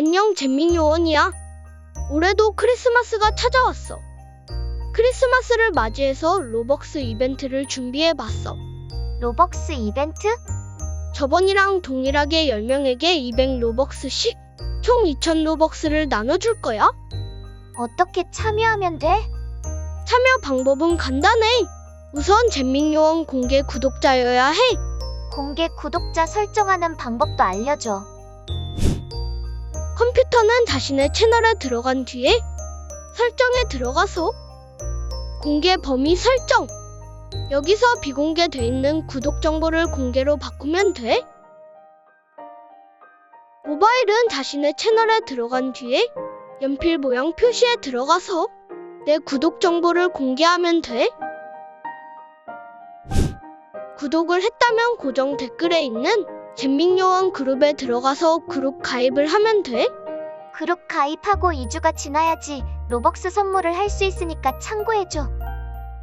안녕 잼민 요원이야. 올해도 크리스마스가 찾아왔어. 크리스마스를 맞이해서 로벅스 이벤트를 준비해봤어. 로벅스 이벤트? 저번이랑 동일하게 10명에게 200 로벅스씩 총 2000 로벅스를 나눠줄 거야. 어떻게 참여하면 돼? 참여 방법은 간단해. 우선 잼민 요원 공개 구독자여야 해. 공개 구독자 설정하는 방법도 알려줘. 컴퓨터는 자신의 채널에 들어간 뒤에 설정에 들어가서 공개 범위 설정. 여기서 비공개돼 있는 구독 정보를 공개로 바꾸면 돼. 모바일은 자신의 채널에 들어간 뒤에 연필 모양 표시에 들어가서 내 구독 정보를 공개하면 돼. 구독을 했다면 고정 댓글에 있는 잼민요원 그룹에 들어가서 그룹 가입을 하면 돼. 그룹 가입하고 2주가 지나야지 로벅스 선물을 할 수 있으니까 참고해줘.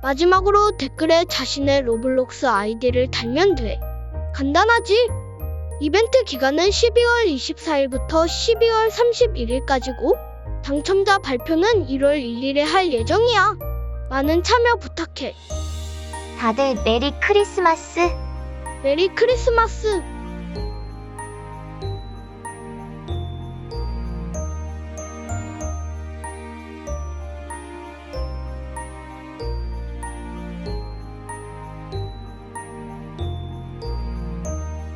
마지막으로 댓글에 자신의 로블록스 아이디를 달면 돼. 간단하지? 이벤트 기간은 12월 24일부터 12월 31일까지고 당첨자 발표는 1월 1일에 할 예정이야. 많은 참여 부탁해. 다들 메리 크리스마스. 메리 크리스마스!